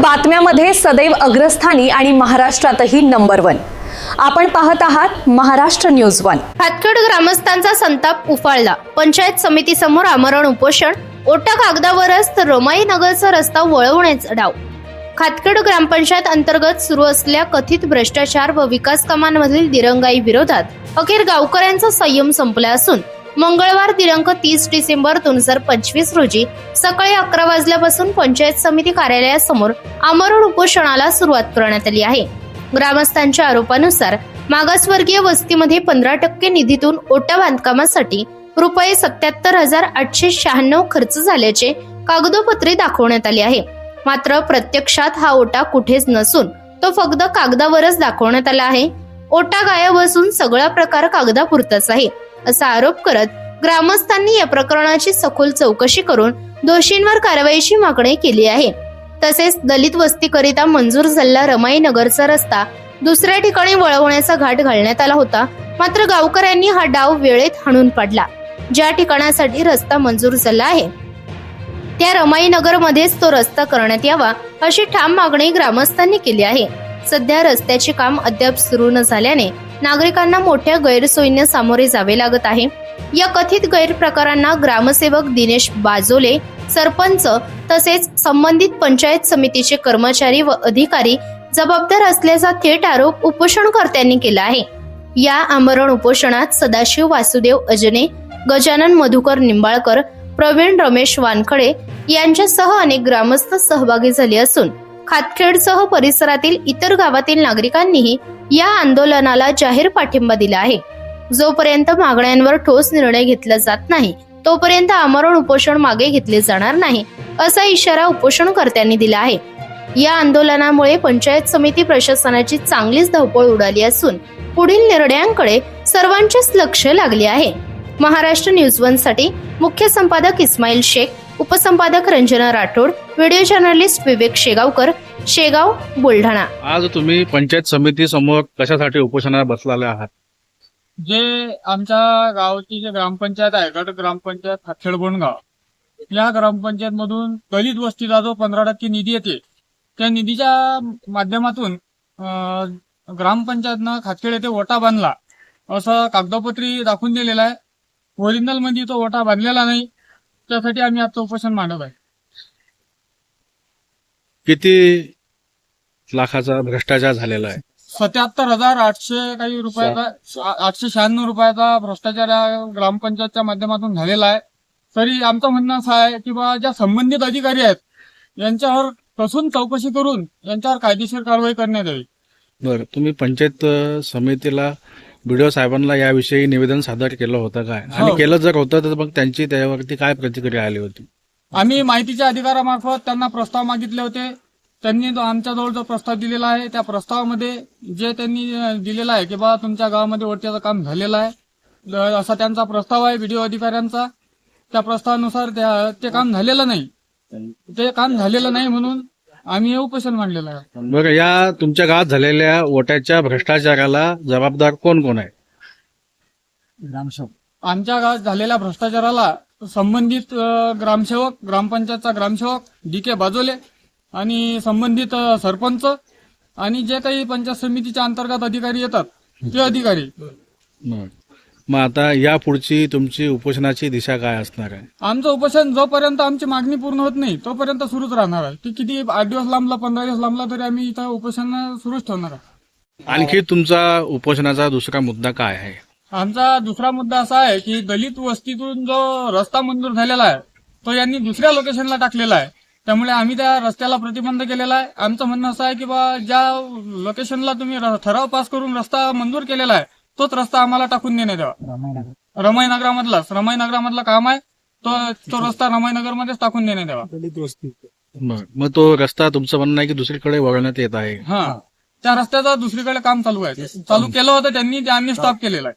बातम्यामध्ये सदैव अग्रस्थानी आणि महाराष्ट्रातही नंबर वन. आपण पाहत आहात महाराष्ट्र न्यूज वन. हातखेड ग्रामस्थांचा संताप उफाळला. पंचायत समितीसमोर आमरण उपोषण ओटा कागदावरच तर रमाई नगरचा रस्ता वळवण्याचा डाव. खातखेड ग्रामपंचायत अंतर्गत सुरू असलेल्या कथित भ्रष्टाचार व विकास कामांमधील दिरंगाई विरोधात अखेर गावकऱ्यांचा संयम संपला असून मंगळवार दिनांक तीस डिसेंबर दोन हजार पंचवीस रोजी सकाळी अकरा वाजल्यापासून पंचायत समिती कार्यालयासमोर आमरण उपोषणाला सुरुवात करण्यात आली आहे. ग्रामस्थांच्या आरोपानुसार मागासवर्गीय वस्तीमध्ये पंधरा टक्के निधीतून ओटा बांधकामासाठी रुपये सत्याहत्तर हजार आठशे शहाण्णव खर्च झाल्याचे कागदोपत्रे दाखवण्यात आले आहे. मात्र प्रत्यक्षात हा ओटा कुठेच नसून तो फक्त कागदावरच दाखवण्यात आला आहे. ओटा गायब असून सगळा प्रकार कागदापुरताच आहे. असा आरोप करत ग्रामस्थांनी या प्रकरणाची सखोल चौकशी करून दोषींवर कारवाईची मागणी केली आहे. तसेच दलित वस्तीकरिता मंजूर झालेला रमाई नगरचा रस्ता दुसऱ्या ठिकाणी वळवण्याचा घाट घालण्यात आला होता. मात्र गावकऱ्यांनी हा डाव वेळेत हाणून पाडला. ज्या ठिकाणासाठी रस्ता मंजूर झाला आहे त्या रमाई नगर मध्येच तो रस्ता करण्यात यावा अशी ठाम मागणी ग्रामस्थांनी केली आहे. सध्या रस्त्याचे काम अद्याप सुरू न झाल्याने नागरिकांना मोठ्या गैरसोयीने सामोरे जावे लागत आहे. या कथित गैरप्रकारांना ग्रामसेवक दिनेश बाजोले सरपंच तसेच संबंधित पंचायत समितीचे कर्मचारी व अधिकारी जबाबदार असल्याचा थेट आरोप उपोषणकर्त्यांनी केला आहे. या आमरण उपोषणात सदाशिव वासुदेव अजने गजानन मधुकर निंबाळकर प्रवीण रमेश वानखडे यांच्यासह अनेक ग्रामस्थ सहभागी झाले असून खातखेडसह परिसरातील इतर गावातील नागरिकांनीही या आंदोलनाला जाहीर पाठिंबा दिला आहे. जोपर्यंत मागण्यांवर ठोस निर्णय घेतला जात नाही तोपर्यंत आमरण उपोषण मागे घेतले जाणार नाही असा इशारा उपोषणकर्त्यांनी दिला आहे. या आंदोलनामुळे पंचायत समिती प्रशासनाची चांगलीच धावपळ उडाली असून पुढील निर्णयांकडे सर्वांचेच लक्ष लागले आहे. महाराष्ट्र न्यूज वनसाठी मुख्य संपादक इस्माईल शेख उपसंपादक रंजना राठोड व्हिडिओ जर्नलिस्ट विवेक शेगावकर शेगाव बुलढाणा. आज तुम्ही पंचायत समिती समोर कशासाठी उपोषणाला बसलेले आहात? जे आमच्या गावाची जे ग्रामपंचायत आहे गट ग्रामपंचायत हातखेड बोंडगाव या ग्रामपंचायत मधून दलित वस्तीला जो पंधरा टक्के निधी येते त्या निधीच्या माध्यमातून ग्रामपंचायतनं खातखेड येथे ओटा बांधला. असं कागदोपत्री दाखवून दिलेला आहे. ओरिजिनलमध्ये तो ओटा बांधलेला नाही. त्यासाठी आम्ही आजचं उपोषण मांडत आहे. किती लाखाचा भ्रष्टाचार झालेला आहे? सत्याहत्तर हजार आठशे काही रुपयाचा आठशे शहाण्णव रुपयाचा भ्रष्टाचार या ग्रामपंचायतच्या माध्यमातून झालेला आहे. तरी आमचं म्हणणं असं आहे की बा ज्या संबंधित अधिकारी आहेत यांच्यावर कसून चौकशी करून यांच्यावर कायदेशीर कारवाई करण्यात यावी. बरं तुम्ही पंचायत समितीला बीडीओ साहेबांना याविषयी निवेदन सादर केलं होतं काय? आणि हो. केलं जर होतं तर मग त्यांची त्यावरती काय प्रतिक्रिया आली होती? आम्ही माहितीच्या अधिकारामार्फत त्यांना प्रस्ताव मागितले होते. त्यांनी जो आमच्याजवळ जो प्रस्ताव दिलेला आहे त्या प्रस्तावामध्ये जे त्यांनी दिलेला आहे की बा तुमच्या गावामध्ये ओट्याचं काम झालेलं आहे. असा त्यांचा प्रस्ताव आहे व्हिडिओ अधिकाऱ्यांचा. त्या प्रस्तावानुसार त्या- ते काम झालेलं नाही. ते काम झालेलं नाही म्हणून आम्ही हे उपोषण मांडलेलं आहे. बरं या तुमच्या गावात झालेल्या ओट्याच्या भ्रष्टाचाराला जबाबदार कोण कोण आहे आमच्या गावात झालेल्या भ्रष्टाचाराला संबंधित ग्रामसेवक ग्रामपंचायतचा ग्रामसेवक डी के बाजोले आणि संबंधित सरपंच आणि जे काही पंचायत समितीच्या अंतर्गत अधिकारी येतात ते अधिकारी. मग आता या पुढची तुमची उपोषणाची दिशा काय असणार आहे? आमचं उपोषण जोपर्यंत आमची मागणी पूर्ण होत नाही तोपर्यंत सुरूच राहणार आहे. ती किती आठ दिवस लांबला पंधरा दिवस लांबला तरी आम्ही इथं उपोषण सुरूच ठेवणार आहे. आणखी तुमचा उपोषणाचा दुसरा मुद्दा काय आहे? आमचा दुसरा मुद्दा असा आहे की दलित वस्तीतून जो रस्ता मंजूर झालेला आहे तो यांनी दुसऱ्या लोकेशनला टाकलेला आहे. त्यामुळे आम्ही त्या रस्त्याला प्रतिबंध केलेला आहे. आमचं म्हणणं असं आहे की बा ज्या लोकेशनला तुम्ही ठराव पास करून रस्ता मंजूर केलेला आहे तोच रस्ता आम्हाला टाकून देण्यात यावा. रमाई नगरामधलाच रमाई नगरामधला काम आहे तो तो रस्ता रमाई नगरमध्येच टाकून देण्यात यावा. बरं मग तो रस्ता तुमचं म्हणणं आहे की दुसरीकडे वळवण्यात येत आहे. हा त्या रस्त्याचं दुसरीकडे काम चालू आहे. चालू केलं होतं त्यांनी ते आम्ही स्टॉप केलेलं आहे.